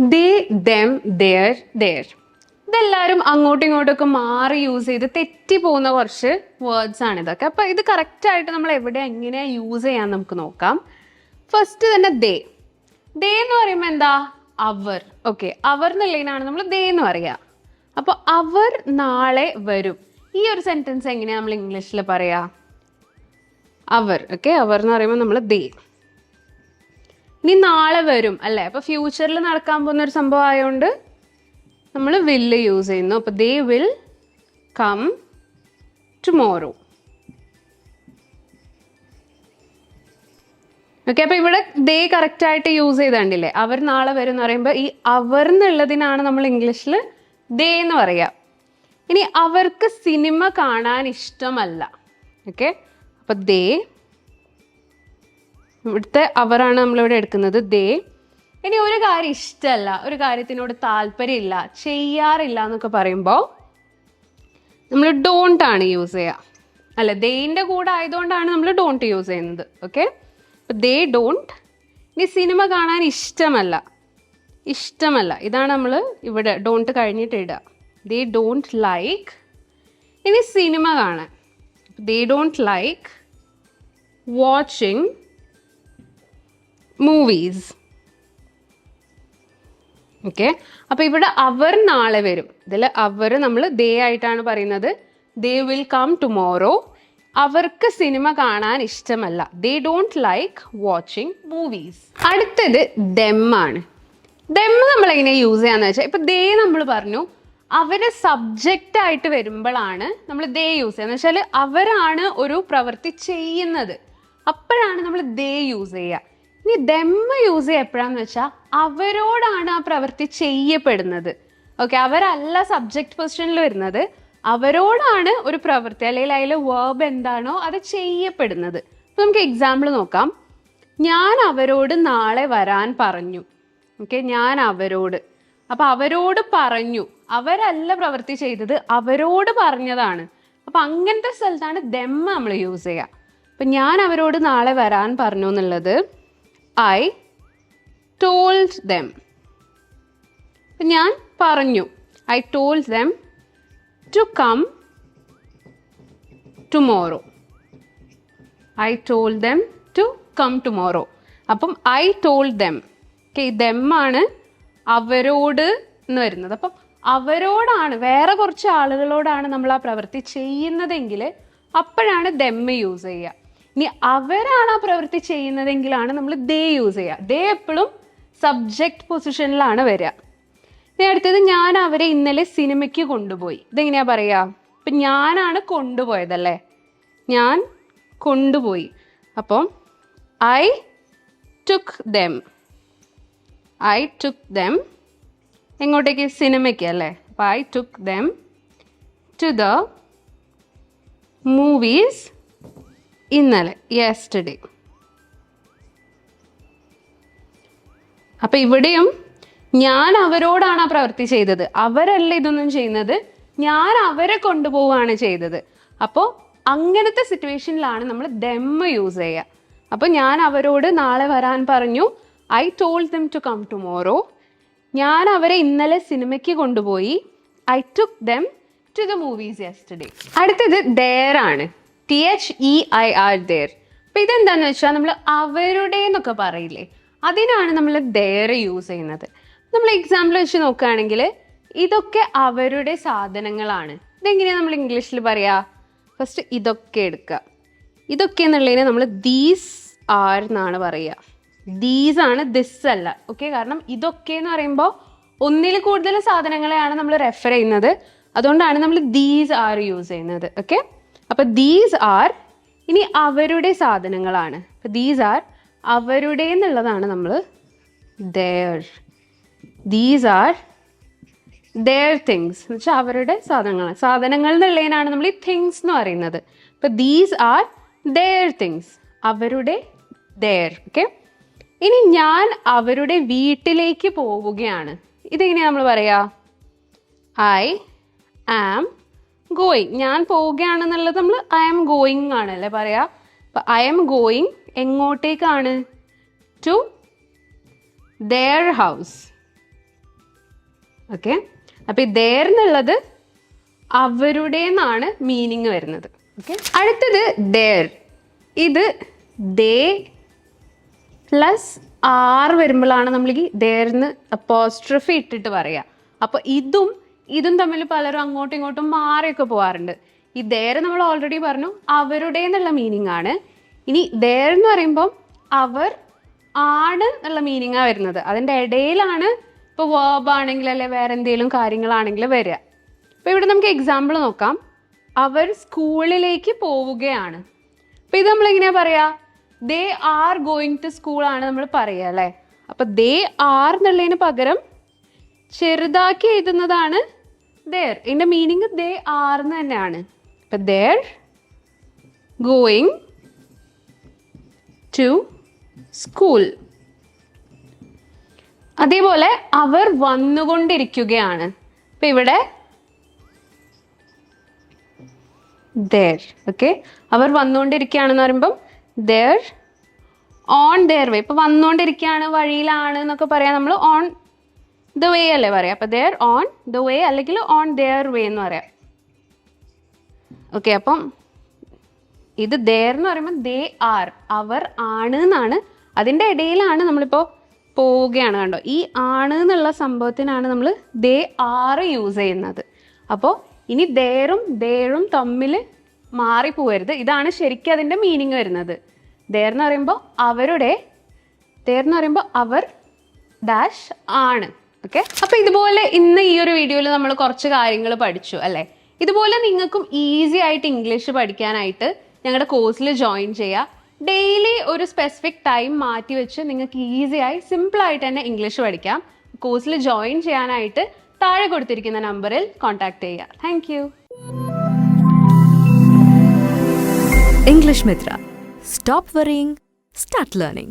They them there there. ഇതെല്ലാവരും അങ്ങോട്ടും ഇങ്ങോട്ടൊക്കെ മാറി യൂസ് ചെയ്ത് തെറ്റി പോകുന്ന കുറച്ച് വേർഡ്സ് ആണ് ഇതൊക്കെ. അപ്പൊ ഇത് കറക്റ്റ് ആയിട്ട് നമ്മൾ എവിടെ എങ്ങനെയാ യൂസ് ചെയ്യാൻ നമുക്ക് നോക്കാം. ഫസ്റ്റ് തന്നെ ദേ. ദേ എന്ന് പറയുമ്പോൾ എന്താ? അവർ. ഓക്കെ അവർ എന്നുള്ളതിനാണ് നമ്മൾ ദേ എന്ന് പറയാ. അപ്പോൾ അവർ നാളെ വരും. ഈ ഒരു സെന്റൻസ് എങ്ങനെയാ നമ്മൾ ഇംഗ്ലീഷിൽ പറയാ? അവർ. ഓക്കെ അവർ എന്ന് പറയുമ്പോൾ നമ്മൾ ദേ. ഇനി നാളെ വരും അല്ലേ? അപ്പൊ ഫ്യൂച്ചറിൽ നടക്കാൻ പോകുന്ന ഒരു സംഭവം ആയതുകൊണ്ട് നമ്മൾ വില്ല് യൂസ് ചെയ്യുന്നു. അപ്പൊ they will come tomorrow okay അപ്പൊ ഇവിടെ ദേ കറക്റ്റ് ആയിട്ട് യൂസ് ചെയ്തണ്ടില്ലേ? അവർ നാളെ വരും എന്ന് പറയുമ്പോൾ ഈ അവർ എന്നുള്ളതിനാണ് നമ്മൾ ഇംഗ്ലീഷിൽ ദേ എന്ന് പറയുക. ഇനി അവർക്ക് സിനിമ കാണാൻ ഇഷ്ടമല്ല. ഓക്കെ അപ്പൊ ദേ ഇവിടുത്തെ അവറാണ് നമ്മളിവിടെ എടുക്കുന്നത്. ദേ ഇനി ഒരു കാര്യം ഇഷ്ടമല്ല ഒരു കാര്യത്തിനോട് താല്പര്യമില്ല ചെയ്യാറില്ല എന്നൊക്കെ പറയുമ്പോൾ നമ്മൾ ഡോണ്ട് ആണ് യൂസ് ചെയ്യുക. അല്ല ദേന്റെ കൂടെ ആയതുകൊണ്ടാണ് നമ്മൾ ഡോണ്ട് യൂസ് ചെയ്യുന്നത് ഓക്കെ അപ്പം ദേ ഡോണ്ട് ഇനി സിനിമ കാണാൻ ഇഷ്ടമല്ല ഇഷ്ടമല്ല. ഇതാണ് നമ്മൾ ഇവിടെ ഡോണ്ട് കഴിഞ്ഞിട്ട് ഇടുക. ദേ ഡോണ്ട് ലൈക്ക് ഇനി സിനിമ കാണാൻ. They don't like watching movies okay അപ്പൊ ഇവിടെ അവർ നാളെ വരും. ഇതിൽ അവർ നമ്മൾ ദേ ആയിട്ടാണ് പറയുന്നത്. ദേ വിൽ കം ടുമോറോ അവർക്ക് സിനിമ കാണാൻ ഇഷ്ടമല്ല. They don't like watching movies അടുത്തത് ദെം ആണ്. ഡെം നമ്മൾ എങ്ങനെ യൂസ് ചെയ്യാന്ന് വെച്ചാൽ ഇപ്പൊ ദേ നമ്മൾ പറഞ്ഞു അവരെ സബ്ജക്റ്റ് ആയിട്ട് വരുമ്പോഴാണ് നമ്മൾ ദേ യൂസ് ചെയ്യുന്നത്. വെച്ചാൽ അവരാണ് ഒരു പ്രവൃത്തി ചെയ്യുന്നത്. അപ്പോഴാണ് നമ്മൾ ദേ യൂസ് ചെയ്യുക. ഇനി ദമ്മ യൂസ് ചെയ്യുക എപ്പോഴാന്ന് വെച്ചാൽ അവരോടാണ് ആ പ്രവൃത്തി ചെയ്യപ്പെടുന്നത്. ഓക്കെ അവരല്ല സബ്ജക്റ്റ് പൊസിഷനിൽ വരുന്നത്. അവരോടാണ് ഒരു പ്രവൃത്തി അല്ലെങ്കിൽ അതിൽ വേർബ് എന്താണോ അത് ചെയ്യപ്പെടുന്നത്. അപ്പം നമുക്ക് എക്സാമ്പിൾ നോക്കാം. ഞാൻ അവരോട് നാളെ വരാൻ പറഞ്ഞു. ഓക്കെ ഞാൻ അവരോട്. അപ്പൊ അവരോട് പറഞ്ഞു. അവരല്ല പ്രവൃത്തി ചെയ്തത് അവരോട് പറഞ്ഞതാണ്. അപ്പൊ അങ്ങനത്തെ സ്ഥലത്താണ് ദമ്മ നമ്മൾ യൂസ് ചെയ്യുക. അപ്പൊ ഞാൻ അവരോട് നാളെ വരാൻ പറഞ്ഞു എന്നുള്ളത് ഐ ടോൾഡ് ദം ഞാൻ പറഞ്ഞു I told them to come tomorrow I told them to come tomorrow അപ്പം I told them okay them ആണ് അവരോട് എന്ന് വരുന്നത്. അപ്പം അവരോടാണ് വേറെ കുറച്ച് ആളുകളോടാണ് നമ്മൾ ആ പ്രവൃത്തി ചെയ്യുന്നതെങ്കിൽ അപ്പോഴാണ് ദം യൂസ് ചെയ്യുക. ഇനി അവരാണ് ആ പ്രവൃത്തി ചെയ്യുന്നതെങ്കിലാണ് നമ്മൾ ദേ യൂസ് ചെയ്യുക. ദേ എപ്പോഴും സബ്ജക്റ്റ് പൊസിഷനിലാണ് വരിക. ഇനി അടുത്തത് ഞാൻ അവരെ ഇന്നലെ സിനിമയ്ക്ക് കൊണ്ടുപോയി. ഇതെങ്ങനെയാ പറയുക? ഇപ്പം ഞാനാണ് കൊണ്ടുപോയതല്ലേ? ഞാൻ കൊണ്ടുപോയി. അപ്പം I took them I took them എങ്ങോട്ടേക്ക്? സിനിമയ്ക്ക് അല്ലേ? അപ്പം I took them to the movies ഇന്നലെ യെസ്റ്റർഡേ അപ്പൊ ഇവിടെയും ഞാൻ അവരോടാണ് ആ പ്രവൃത്തി ചെയ്തത്. അവരല്ല ഇതൊന്നും ചെയ്യുന്നത്. ഞാൻ അവരെ കൊണ്ടുപോവുകയാണ് ചെയ്തത്. അപ്പോൾ അങ്ങനത്തെ സിറ്റുവേഷനിലാണ് നമ്മൾ ഡെമ്മ യൂസ് ചെയ്യുക. അപ്പോൾ ഞാൻ അവരോട് നാളെ വരാൻ പറഞ്ഞു. I told them to come tomorrow ഞാൻ അവരെ ഇന്നലെ സിനിമയ്ക്ക് കൊണ്ടുപോയി. I took them to the movies yesterday അടുത്തത് ഡെയർ ആണ്. T H E I R their അപ്പൊ ഇതെന്താന്ന് വെച്ചാൽ നമ്മൾ അവരുടെ എന്നൊക്കെ പറയില്ലേ? അതിനാണ് നമ്മൾ ദർ യൂസ് ചെയ്യുന്നത്. നമ്മൾ എക്സാമ്പിൾ വെച്ച് നോക്കുകയാണെങ്കിൽ ഇതൊക്കെ അവരുടെ സാധനങ്ങളാണ്. ഇതെങ്ങനെയാണ് നമ്മൾ ഇംഗ്ലീഷിൽ പറയാ? ഫസ്റ്റ് ഇതൊക്കെ എടുക്കുക ഇതൊക്കെ എന്നുള്ളതിനെ നമ്മൾ ദീസ് ആർ എന്നാണ് പറയുക ദീസ് ആണ് ദിസ് അല്ല. ഓക്കെ കാരണം ഇതൊക്കെ എന്ന് പറയുമ്പോൾ ഒന്നിൽ കൂടുതൽ സാധനങ്ങളെയാണ് നമ്മൾ റെഫർ ചെയ്യുന്നത്. അതുകൊണ്ടാണ് നമ്മൾ ദീസ് ആർ യൂസ് ചെയ്യുന്നത്. ഓക്കെ അപ്പൊ ദീസ് ആർ ഇനി അവരുടെ സാധനങ്ങളാണ്. അപ്പൊ ദീസ് ആർ അവരുടെ എന്നുള്ളതാണ് നമ്മൾ their these are their things എന്ന് വെച്ചാൽ അവരുടെ സാധനങ്ങൾ സാധനങ്ങൾ എന്നുള്ളതിനാണ് നമ്മൾ ഈ തിങ്സ് എന്ന് പറയുന്നത്. അപ്പൊ ദീസ് ആർ ദയർ തിങ്സ് അവരുടെ ദയർ ഓക്കെ ഇനി ഞാൻ അവരുടെ വീട്ടിലേക്ക് പോവുകയാണ്. ഇതെങ്ങനെയാ നമ്മൾ പറയാ? ഐ ആം ഗോയിങ് ഞാൻ പോവുകയാണെന്നുള്ളത് നമ്മൾ ഐ ആം ഗോയിങ് ആണ് ആണല്ലേ പറയാ? അപ്പൊ ഐ ആം ഗോയിങ് എങ്ങോട്ടേക്കാണ്? ടു ദേർ ഹൗസ് ഓക്കെ അപ്പൊ ഈ ദേർ എന്നുള്ളത് അവരുടെ എന്നാണ് മീനിങ് വരുന്നത്. ഓക്കെ അടുത്തത് ദേർ ഇത് ദേ പ്ലസ് ആർ വരുമ്പോഴാണ് നമ്മൾ ഈ ദേർന്ന് അപ്പോസ്ട്രഫി ഇട്ടിട്ട് പറയുക അപ്പോൾ ഇതും ഇതും തമ്മിൽ പലരും അങ്ങോട്ടും ഇങ്ങോട്ടും മാറിയൊക്കെ പോകാറുണ്ട് ഈ ദേർ നമ്മൾ ഓൾറെഡി പറഞ്ഞു അവരുടെ എന്നുള്ള മീനിങ് ആണ്. ഇനി ദേർ എന്ന് പറയുമ്പം അവർ ആണ് എന്നുള്ള മീനിങ്ങാണ് വരുന്നത്. അതിന്റെ ഇടയിലാണ് ഇപ്പോൾ വേർബ് ആണെങ്കിൽ അല്ലെ വേറെ എന്തെങ്കിലും കാര്യങ്ങളാണെങ്കിൽ വരിക. അപ്പോൾ ഇവിടെ നമുക്ക് എക്സാമ്പിൾ നോക്കാം. അവർ സ്കൂളിലേക്ക് പോവുകയാണ്. അപ്പോൾ ഇത് നമ്മൾ എങ്ങനെയാ പറയാ? They are going to school ആണ് നമ്മൾ പറയുക അല്ലേ? അപ്പൊ ദേ ആർ എന്നുള്ളതിന് പകരം ചെറുതാക്കി എഴുതുന്നതാണ് ദേർ ഇതിന്റെ മീനിങ് ദേ ആർ എന്ന് തന്നെയാണ്. അപ്പൊ ദേർ ഗോയിങ് ടു സ്കൂൾ അതേപോലെ അവർ വന്നുകൊണ്ടിരിക്കുകയാണ്. ഇപ്പൊ ഇവിടെ ദേർ ഓക്കെ അവർ വന്നുകൊണ്ടിരിക്കുകയാണെന്ന് പറയുമ്പം ദേർ ഓൺ ദേർ വേ ഇപ്പൊ വന്നുകൊണ്ടിരിക്കുകയാണ് വഴിയിലാണ് എന്നൊക്കെ പറയാം. നമ്മൾ ഓൺ ദ വേ അല്ലേ പറയാം? അപ്പോൾ there ഓൺ ദ വേ അല്ലെങ്കിൽ ഓൺ their വേ എന്ന് പറയാം. ഓക്കെ അപ്പം ഇത് there എന്ന് പറയുമ്പോൾ ദേ ആർ അവർ ആണ് എന്നാണ്. അതിന്റെ ഇടയിലാണ് നമ്മളിപ്പോൾ പോവുകയാണ് കണ്ടോ? ഈ ആണ് എന്നുള്ള സംഭവത്തിനാണ് നമ്മൾ ദേ ആർ യൂസ് ചെയ്യുന്നത്. അപ്പോൾ ഇനി ദേറും ദേറും തമ്മിൽ മാറിപ്പോവരുത് ഇതാണ് ശരിക്കും അതിന്റെ മീനിങ് വരുന്നത്. ദേർ എന്ന് പറയുമ്പോൾ അവരുടെ ദേർ എന്ന് പറയുമ്പോൾ അവർ ഡാഷ് ആണ്. ഓക്കെ അപ്പോൾ ഇതുപോലെ ഇന്ന് ഈ ഒരു വീഡിയോയിൽ നമ്മൾ കുറച്ച് കാര്യങ്ങൾ പഠിച്ചു അല്ലേ? ഇതുപോലെ നിങ്ങൾക്കും ഈസി ആയിട്ട് ഇംഗ്ലീഷ് പഠിക്കാനായിട്ട് ഞങ്ങളുടെ കോഴ്സിൽ ജോയിൻ ചെയ്യുക ഡെയിലി ഒരു സ്പെസിഫിക് ടൈം മാറ്റി വെച്ച് നിങ്ങൾക്ക് ഈസി ആയി സിമ്പിൾ ആയിട്ട് തന്നെ ഇംഗ്ലീഷ് പഠിക്കാം. കോഴ്സിൽ ജോയിൻ ചെയ്യാനായിട്ട് താഴെ കൊടുത്തിരിക്കുന്ന നമ്പറിൽ കോൺടാക്ട് ചെയ്യുക thank you English Mitra stop worrying start learning.